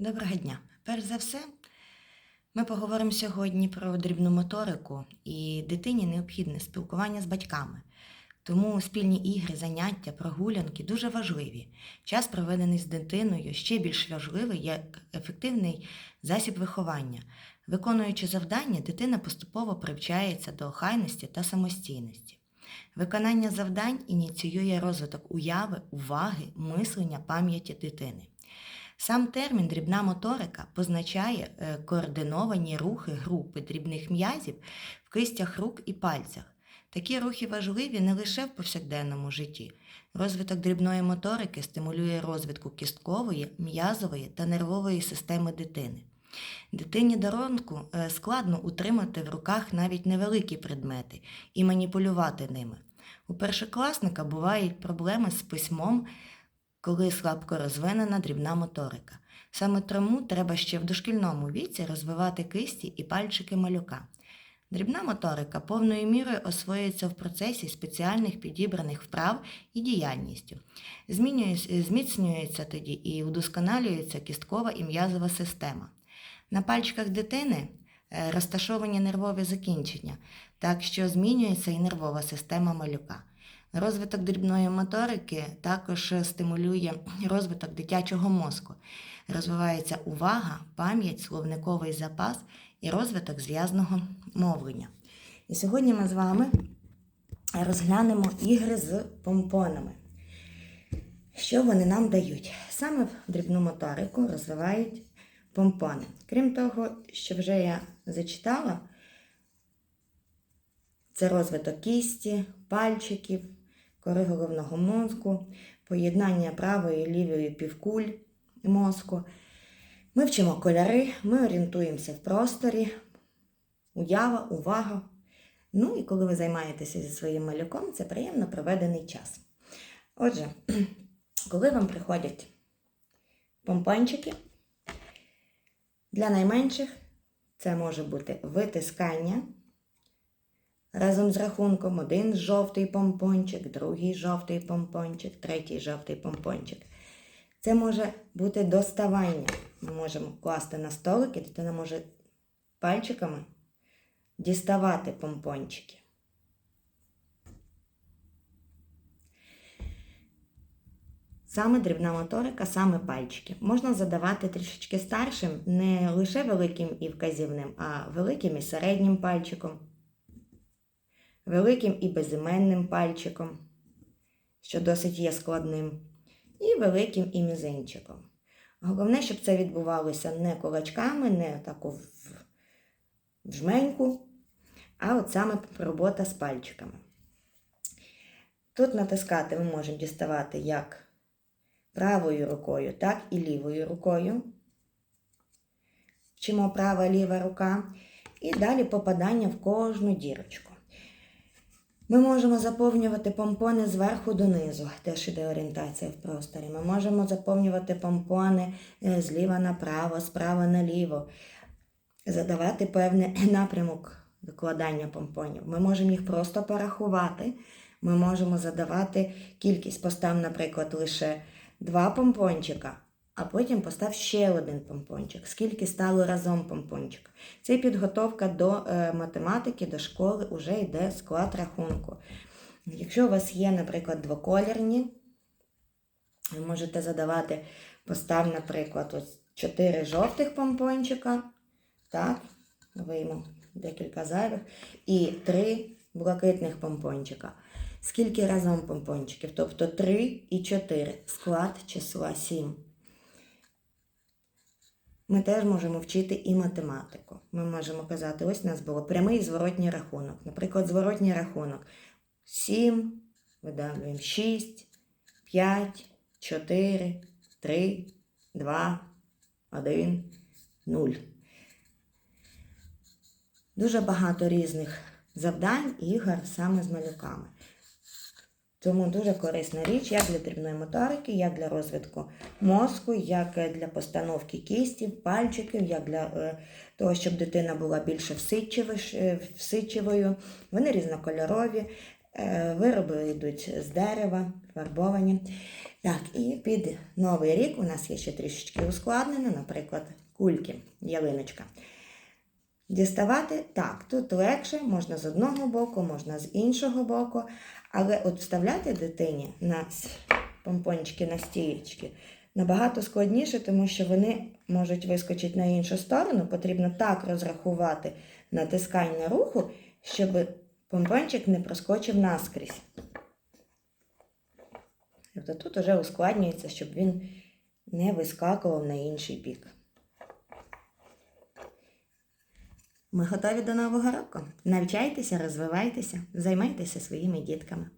Доброго дня. Перш за все, ми поговоримо сьогодні про дрібну моторику, і дитині необхідне спілкування з батьками. Тому спільні ігри, заняття, прогулянки дуже важливі. Час, проведений з дитиною, ще більш важливий як ефективний засіб виховання. Виконуючи завдання, дитина поступово привчається до охайності та самостійності. Виконання завдань ініціює розвиток уяви, уваги, мислення, пам'яті дитини. Сам термін дрібна моторика позначає е, координовані рухи групи дрібних м'язів в кистях рук і пальцях. Такі рухи важливі не лише в повсякденному житті. Розвиток дрібної моторики стимулює розвитку кісткової, м'язової та нервової системи дитини. Дитині доронку е, складно утримати в руках навіть невеликі предмети і маніпулювати ними. У першокласника бувають проблеми з письмом, коли слабко розвинена дрібна моторика. Саме тому треба ще в дошкільному віці розвивати кисті і пальчики малюка. Дрібна моторика повною мірою освоюється в процесі спеціальних підібраних вправ і діяльністю. Зміцнюється тоді і удосконалюється кісткова і м'язова система. На пальчиках дитини е, розташовані нервові закінчення, так що змінюється і нервова система малюка. Розвиток дрібної моторики також стимулює розвиток дитячого мозку. Розвивається увага, пам'ять, словниковий запас і розвиток зв'язного мовлення. І сьогодні ми з вами розглянемо ігри з помпонами. Що вони нам дають? Саме в дрібну моторику розвивають помпони. Крім того, що вже я зачитала, це розвиток кісті, пальчиків, кори головного мозку, поєднання правої і лівої півкуль мозку. Ми вчимо кольори, ми орієнтуємося в просторі, уява, увага. Ну і коли ви займаєтеся зі своїм малюком, це приємно проведений час. Отже, коли вам приходять помпончики, для найменших це може бути витискання. Разом з рахунком один жовтий помпончик, другий жовтий помпончик, третій жовтий помпончик. Це може бути доставання. Ми можемо класти на столик, і дитина може пальчиками діставати помпончики. Саме дрібна моторика, саме пальчики. Можна задавати трішечки старшим не лише великим і вказівним, а великим і середнім пальчиком, великим і безіменним пальчиком, що досить є складним, і великим і мізинчиком. Головне, щоб це відбувалося не кулачками, не таку в в жменьку, а от саме робота з пальчиками. Тут натискати ми можемо діставати як правою рукою, так і лівою рукою. Вчимо права ліва рука. І далі попадання в кожну дірочку. Ми можемо заповнювати помпони зверху донизу, теж іде орієнтація в просторі. Ми можемо заповнювати помпони е, зліва направо, справа наліво, задавати певний напрямок викладання помпонів. Ми можемо їх просто порахувати. Ми можемо задавати кількість, постав, наприклад, лише два помпончика, а потім постав ще один помпончик. Скільки стало разом помпончик. Це підготовка до е, математики, до школи вже йде склад рахунку. Якщо у вас є, наприклад, двоколірні, ви можете задавати, постав, наприклад, ось 4 жовтих помпончика. Так, вийму декілька зайвих. І 3 блакитних помпончика. Скільки разом помпончиків? Тобто 3 і 4. Склад числа 7. Ми теж можемо вчити і математику. Ми можемо казати, ось у нас було прямий зворотній рахунок. Наприклад, зворотній рахунок 7, видавлюємо 6, 5, 4, 3, 2, 1, 0. Дуже багато різних завдань ігор саме з малюками. Тому дуже корисна річ як для дрібної моторики, як для розвитку мозку, як е, для постановки кістів, пальчиків, як для е, того, щоб дитина була більше всидчивиш- е. Вони різнокольорові. Вироби йдуть з дерева, фарбовані. Так, і під новий рік у нас є ще трішечки ускладнено, наприклад, кульки, ялиночка. Діставати так, тут легше, можна з одного боку, можна з іншого боку, але от вставляти дитині на помпончики, на стієчки набагато складніше, тому що вони можуть вискочити на іншу сторону. Потрібно так розрахувати натискання руху, щоб помпончик не проскочив наскрізь. Тобто тут вже ускладнюється, щоб він не вискакував на інший бік. Ми готові до нового року. Навчайтеся, розвивайтеся, займайтеся своїми дітками.